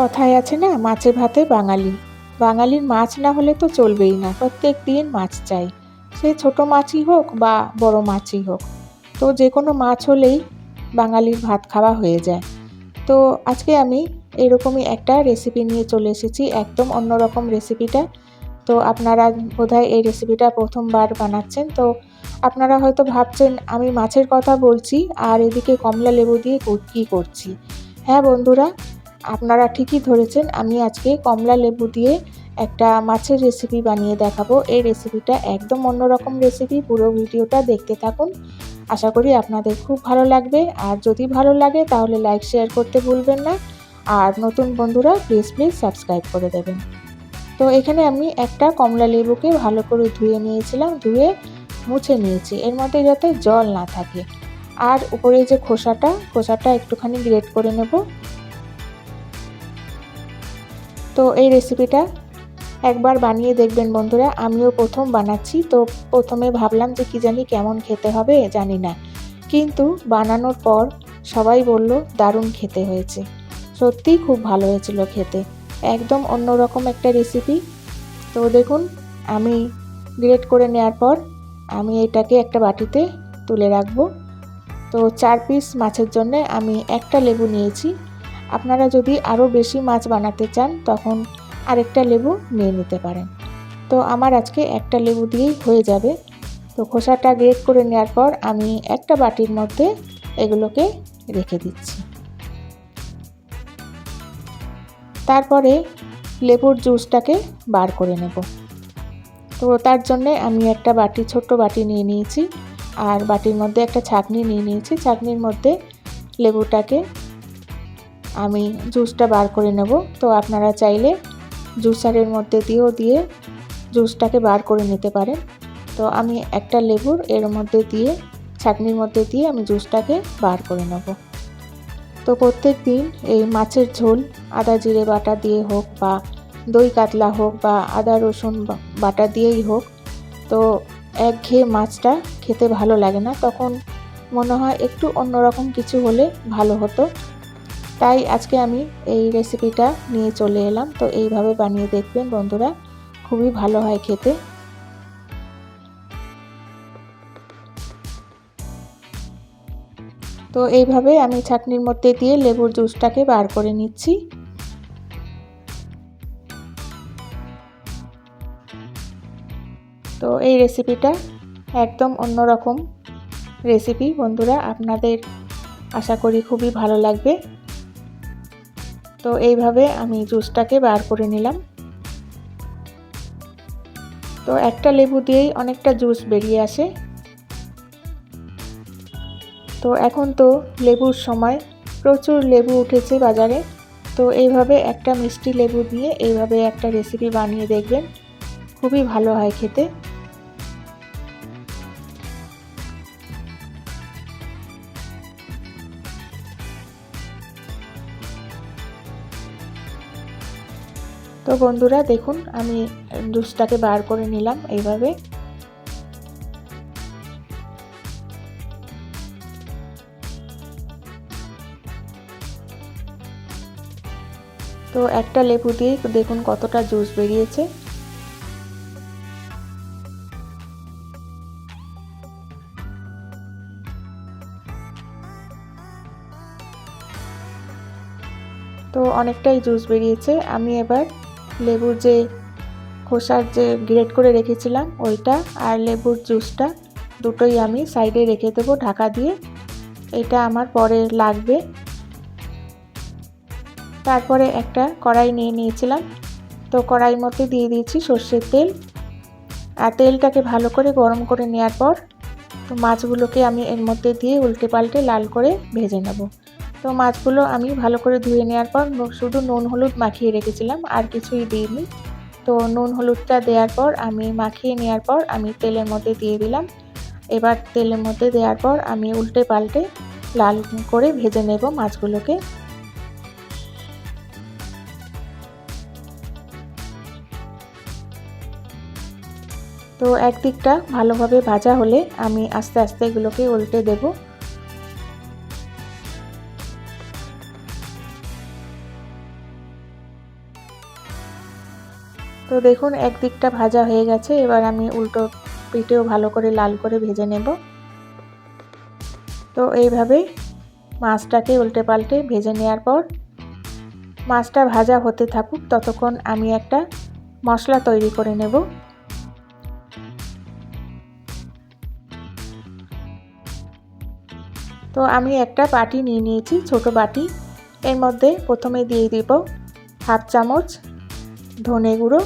কথায় আছে না, মাছে ভাতে বাঙালি। বাঙালির মাছ না হলে তো চলবেই না, প্রত্যেক দিন মাছ চাই। সে ছোট মাছই হোক বা বড় মাছই হোক। তো যে কোনো মাছ হলেই বাঙালির ভাত খাওয়া হয়ে যায়। তো আজকে আমি এরকমই একটা রেসিপি নিয়ে চলে এসেছি, একদম অন্যরকম রেসিপিটা তো আপনারা বোধহয় এই রেসিপিটা প্রথমবার বানাচ্ছেন। তো আপনারা হয়তো ভাবছেন, আমি মাছের কথা বলছি আর এদিকে কমলা লেবু দিয়ে কী করছি? হ্যাঁ বন্ধুরা আপনারা ঠিকই ধরেছেন, আমি আজকে কমলা লেবু দিয়ে একটা মাছের রেসিপি বানিয়ে দেখাবো। এই রেসিপিটা একদম অন্যরকম রেসিপি পুরো ভিডিওটা দেখতে থাকুন। আশা করি আপনাদের খুব ভালো লাগবে। আর যদি ভালো লাগে, তাহলে লাইক শেয়ার করতে ভুলবেন না। আর নতুন বন্ধুরা প্লিজ প্লিজ সাবস্ক্রাইব করে দেবেন। তো এখানে আমি একটা কমলা লেবুকে ভালো করে ধুয়ে নিয়েছিলাম, ধুয়ে মুছে নিয়েছি। এর মধ্যে যাতে জল না থাকে। আর উপরে যে খোসাটা খোসাটা একটুখানি গ্রেট করে নেব। তো এই রেসিপিটা একবার বানিয়ে দেখবেন বন্ধুরা। আমিও প্রথম বানাচ্ছি, তো প্রথমে ভাবলাম যে কী জানি কেমন খেতে হবে জানি না। কিন্তু বানানোর পর সবাই বলল, দারুণ খেতে হয়েছে। সত্যিই খুব ভালো হয়েছিল খেতে। একদম অন্যরকম একটা রেসিপি তো দেখুন, আমি গ্রেট করে নেওয়ার পর আমি এটাকে একটা বাটিতে তুলে রাখব। তো চার পিস মাছের জন্যে আমি একটা লেবু নিয়েছি। আপনারা যদি আরও বেশি মাছ বানাতে চান, তখন আরেকটা লেবু নিয়ে নিতে পারেন। তো আমার আজকে একটা লেবু দিয়েই হয়ে যাবে। তো খোসাটা গ্রেট করে নেওয়ার পর আমি একটা বাটির মধ্যে এগুলোকে রেখে দিচ্ছি। তারপরে লেবুর জুসটাকে বার করে নেব। তো তার জন্যে আমি একটা বাটি, ছোট্ট বাটি নিয়ে নিয়েছি। আর বাটির মধ্যে একটা ছাকনি নিয়ে নিয়েছি। ছাকনির মধ্যে লেবুটাকে আমি জুসটা বার করে নেব। তো আপনারা চাইলে জুসারের মধ্যে দিয়েও দিয়ে জুসটাকে বার করে নিতে পারেন। তো আমি একটা লেবুর এর মধ্যে দিয়ে, ছাকনির মধ্যে দিয়ে আমি জুসটাকে বার করে নেব। তো প্রত্যেক দিন এই মাছের ঝোল, আদা জিরে বাটা দিয়ে হোক বা দই কাতলা হোক বা আদা রসুন বাটা দিয়েই হোক, তো একঘেয়ে মাছটা খেতে ভালো লাগে না। তখন মনে হয় একটু অন্যরকম কিছু হলে ভালো হতো। তাই আজকে আমি এই রেসিপিটা নিয়ে চলে এলাম। তো এইভাবে বানিয়ে দেখবেন বন্ধুরা, খুবই ভালো হয় খেতে। তো এইভাবে আমি ছাকনির মধ্যে দিয়ে লেবুর জুসটাকে বার করে নিচ্ছি। তো এই রেসিপিটা একদম অন্যরকম রেসিপি বন্ধুরা, আপনাদের আশা করি খুবই ভালো লাগবে। তো এইভাবে আমি জুসটাকে বার করে নিলাম। তো একটা লেবু দিয়েই অনেকটা জুস বেরিয়ে আসে। তো এখন তো লেবুর সময়, প্রচুর লেবু উঠেছে বাজারে। তো এইভাবে একটা মিষ্টি লেবু দিয়ে এইভাবে একটা রেসিপি বানিয়ে দেখবেন। খুবই ভালো হয় খেতে। তো বন্ধুরা, দেখুন, আমি জুসটাকে বার করে নিলাম এইভাবে। তো একটা লেবু দিয়ে দেখুন কতটা জুস বেরিয়েছে। তো অনেকটাই জুস বেরিয়েছে। আমি এবার লেবুর যে খোসার যে গ্রেট করে রেখেছিলাম ওইটা আর লেবুর জুসটা দুটোই আমি সাইডে রেখে দেবো ঢাকা দিয়ে। এটা আমার পরে লাগবে। তারপরে একটা কড়াই নিয়ে নিয়েছিলাম। তো কড়াই মধ্যে দিয়ে দিয়েছি সর্ষের তেল। আর তেলটাকে ভালো করে গরম করে নেওয়ার পর তো মাছগুলোকে আমি এর মধ্যে দিয়ে উল্টে পাল্টে লাল করে ভেজে নেব। তো মাছগুলো আমি ভালো করে ধুয়ে নেওয়ার পর শুধু নুন হলুদ মাখিয়ে রেখেছিলাম, আর কিছুই দিইনি। তো নুন হলুদটা দেওয়ার পর আমি মাখিয়ে নেওয়ার পর আমি তেলের মধ্যে দিয়ে দিলাম। এবার তেলের মধ্যে দেওয়ার পর আমি উল্টে পাল্টে লাল করে ভেজে নেব মাছগুলোকে। তো একদিকটা ভালোভাবে ভাজা হলে আমি আস্তে আস্তে এগুলোকে উল্টে দেব। তো দেখুন, একদিকটা ভাজা হয়ে গেছে। এবার আমি উল্টো পিঠেও ভালো করে লাল করে ভেজে নেব। তো এইভাবে মাছটাকে উল্টে পাল্টে ভেজে নেওয়ার পর মাছটা ভাজা হতে থাকুক, ততক্ষণ আমি একটা মশলা তৈরি করে নেব। তো আমি একটা বাটি নিয়ে নিয়েছি, ছোট বাটি। এর মধ্যে প্রথমে দিয়ে দিব হাফ চামচ ধনে গুঁড়ো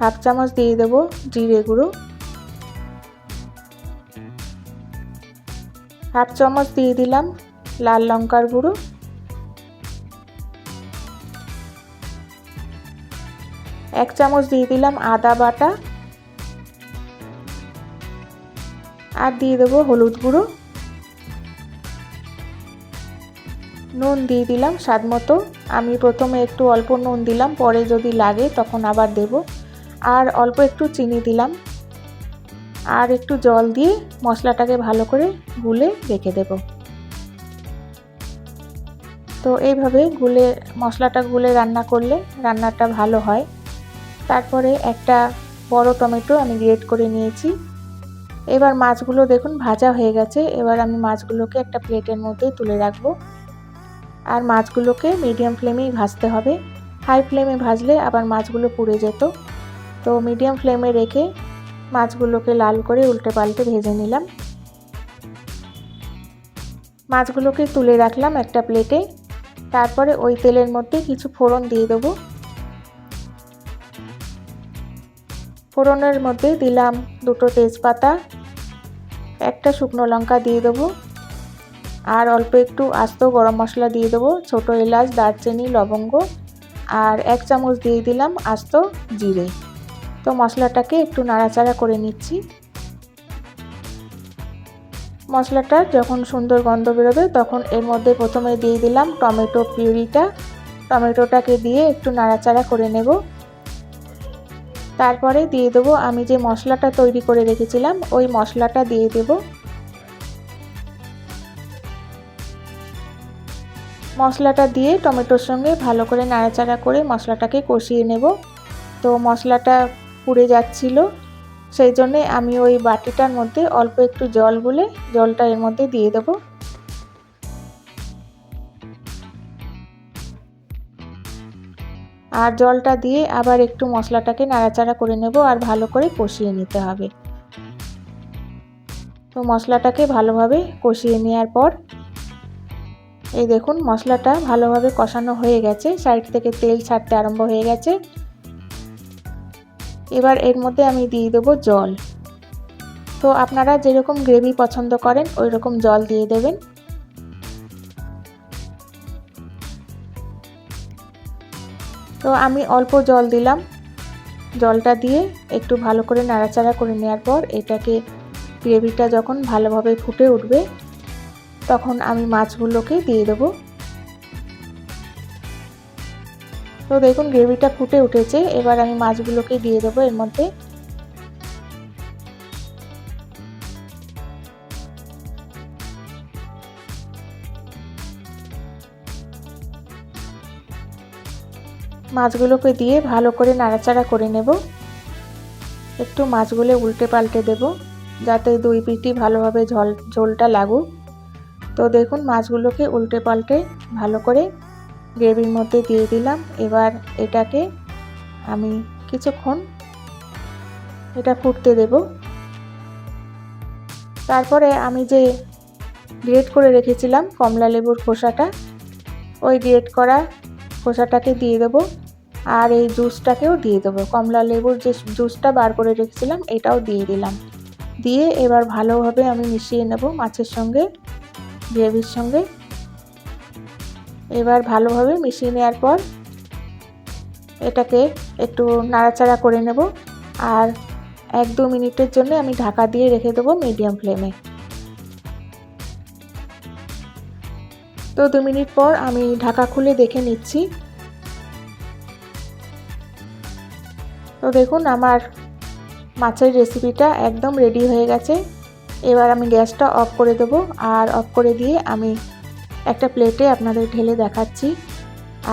হাফ চামচ দিয়ে দেব জিরে গুঁড়ো। হাফ চামচ দিয়ে দিলাম লাল লঙ্কার গুঁড়ো। এক চামচ দিয়ে দিলাম আদা বাটা। আর দিয়ে দেবো হলুদ গুঁড়ো। নুন দিয়ে দিলাম স্বাদ মতো। আমি প্রথমে একটু অল্প নুন দিলাম, পরে যদি লাগে তখন আবার দেব। আর অল্প একটু চিনি দিলাম। আর একটু জল দিয়ে মশলাটাকে ভালো করে গুলে রেখে দেব। তো এইভাবে গুলে, মশলাটা গুলে রান্না করলে রান্নাটা ভালো হয়। তারপরে একটা বড় টমেটো আমি গ্রেট করে নিয়েছি। এবার মাছগুলো দেখুন ভাজা হয়ে গেছে। এবার আমি মাছগুলোকে একটা প্লেটের মধ্যে তুলে রাখব। আর মাছগুলোকে মিডিয়াম ফ্লেমেই ভাজতে হবে। হাই ফ্লেমে ভাজলে আবার মাছগুলো পুড়ে যেত। তো মিডিয়াম ফ্লেমে রেখে মাছগুলোকে লাল করে উল্টে পাল্টে ভেজে নিলাম। মাছগুলোকে তুলে রাখলাম একটা প্লেটে তারপরে ওই তেলের মধ্যে কিছু ফোড়ন দিয়ে দেবো। ফোড়নের মধ্যে দিলাম দুটো তেজপাতা, একটা শুকনো লঙ্কা দিয়ে দেবো আর অল্প একটু আস্ত গরম মশলা দিয়ে দেবো, ছোটো এলাচ, দারচিনি, লবঙ্গ আর এক চামচ দিয়ে দিলাম আস্ত জিরে। তো মশলাটাকে একটু নাড়াচাড়া করে নিচ্ছি। মশলাটা যখন সুন্দর গন্ধ বেরোবে তখন এর মধ্যে প্রথমে দিয়ে দিলাম টমেটো পিউরিটা। টমেটোটাকে দিয়ে একটু নাড়াচাড়া করে নেব। তারপরে দিয়ে দেবো আমি যে মশলাটা তৈরি করে রেখেছিলাম ওই মশলাটা দিয়ে দেবো। মশলাটা দিয়ে টমেটোর সঙ্গে ভালো করে নাড়াচাড়া করে মশলাটাকে কষিয়ে নেব। তো মশলাটা পুড়ে যাচ্ছিল। সেই জন্যে আমি ওই বাটিটার মধ্যে অল্প একটু জল গুলে জলটা এর মধ্যে দিয়ে দেবো। আর জলটা দিয়ে আবার একটু মশলাটাকে নাড়াচাড়া করে নেব আর ভালো করে কষিয়ে নিতে হবে। তো মশলাটাকে ভালোভাবে কষিয়ে নেওয়ার পর এই দেখুন মশলাটা ভালোভাবে কষানো হয়ে গেছে। সাইড থেকে তেল ছাড়তে আরম্ভ হয়ে গেছে। এবার এর মধ্যে আমি দিয়ে দেবো জল। তো আপনারা যেরকম গ্রেভি পছন্দ করেন ওই রকম জল দিয়ে দেবেন। তো আমি অল্প জল দিলাম। জলটা দিয়ে একটু ভালো করে নাড়াচাড়া করে নেওয়ার পর এটাকে গ্রেভিটা যখন ভালোভাবে ফুটে উঠবে, তখন আমি মাছগুলোকে দিয়ে দেবো। তো দেখুন, গ্রেভিটা ফুটে উঠেছে। এবার আমি মাছগুলোকে দিয়ে দেবো এর মধ্যে। মাছগুলোকে দিয়ে ভালো করে নাড়াচাড়া করে নেব। একটু মাছগুলো উল্টে পাল্টে দেব, যাতে দুই পিঠি ভালোভাবে ঝোল, ঝোলটা লাগুক। তো দেখুন, মাছগুলোকে উল্টে পাল্টে ভালো করে গ্রেভির মধ্যে দিয়ে দিলাম। এবার এটাকে আমি কিছুক্ষণ এটা ফুটতে দেব। তারপরে আমি যে গ্রেট করে রেখেছিলাম কমলা লেবুর খোসাটা, ওই গ্রেট করা খোসাটাকে দিয়ে দেবো আর এই জুসটাকেও দিয়ে দেবো। কমলা লেবুর যে জুসটা বার করে রেখেছিলাম এটাও দিয়ে দিলাম। দিয়ে এবার ভালোভাবে আমি মিশিয়ে নেব মাছের সঙ্গে, গ্রেভির সঙ্গে। এবার ভালোভাবে মিশিয়ে নেওয়ার পর এটাকে একটু নাড়াচাড়া করে নেব আর এক দু মিনিটের জন্য আমি ঢাকা দিয়ে রেখে দেবো মিডিয়াম ফ্লেমে। তো দু মিনিট পর আমি ঢাকা খুলে দেখে নিচ্ছি। তো দেখুন আমার মাছের রেসিপিটা একদম রেডি হয়ে গেছে। এবার আমি গ্যাসটা অফ করে দেবো আর অফ করে দিয়ে আমি একটা প্লেটে আপনাদের ঢেলে দেখাচ্ছি।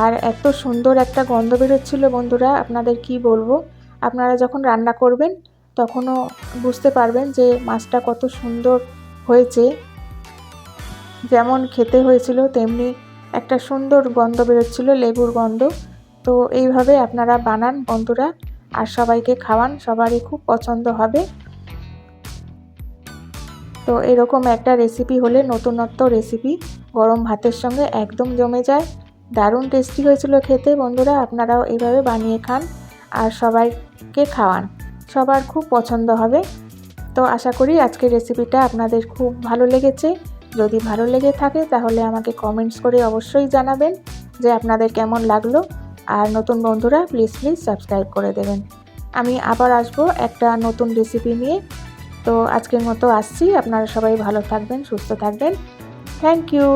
আর এত সুন্দর একটা গন্ধ বেরোচ্ছিল বন্ধুরা, আপনাদের কি বলব? আপনারা যখন রান্না করবেন, তখনও বুঝতে পারবেন যে মাছটা কত সুন্দর হয়েছে। যেমন খেতে হয়েছিল, তেমনি একটা সুন্দর গন্ধ বেরোচ্ছিল, লেবুর গন্ধ। তো এইভাবে আপনারা বানান বন্ধুরা, আর সবাইকে খাওয়ান, সবারই খুব পছন্দ হবে। তো এরকম একটা রেসিপি হলে নতুনত্ব রেসিপি গরম ভাতের সঙ্গে একদম জমে যায়। দারুণ টেস্টি হয়েছিল খেতে বন্ধুরা, আপনারাও এইভাবে বানিয়ে খান আর সবাইকে খাওয়ান। সবার খুব পছন্দ হবে। তো আশা করি আজকের রেসিপিটা আপনাদের খুব ভালো লেগেছে। যদি ভালো লেগে থাকে তাহলে আমাকে কমেন্টস করে অবশ্যই জানাবেন যে আপনাদের কেমন লাগল। আর নতুন বন্ধুরা প্লিজ প্লিজ সাবস্ক্রাইব করে দেবেন। আমি আবার আসব একটা নতুন রেসিপি নিয়ে। তো আজকের মতো আসছি। আপনারা সবাই ভালো থাকবেন সুস্থ থাকবেন। Thank you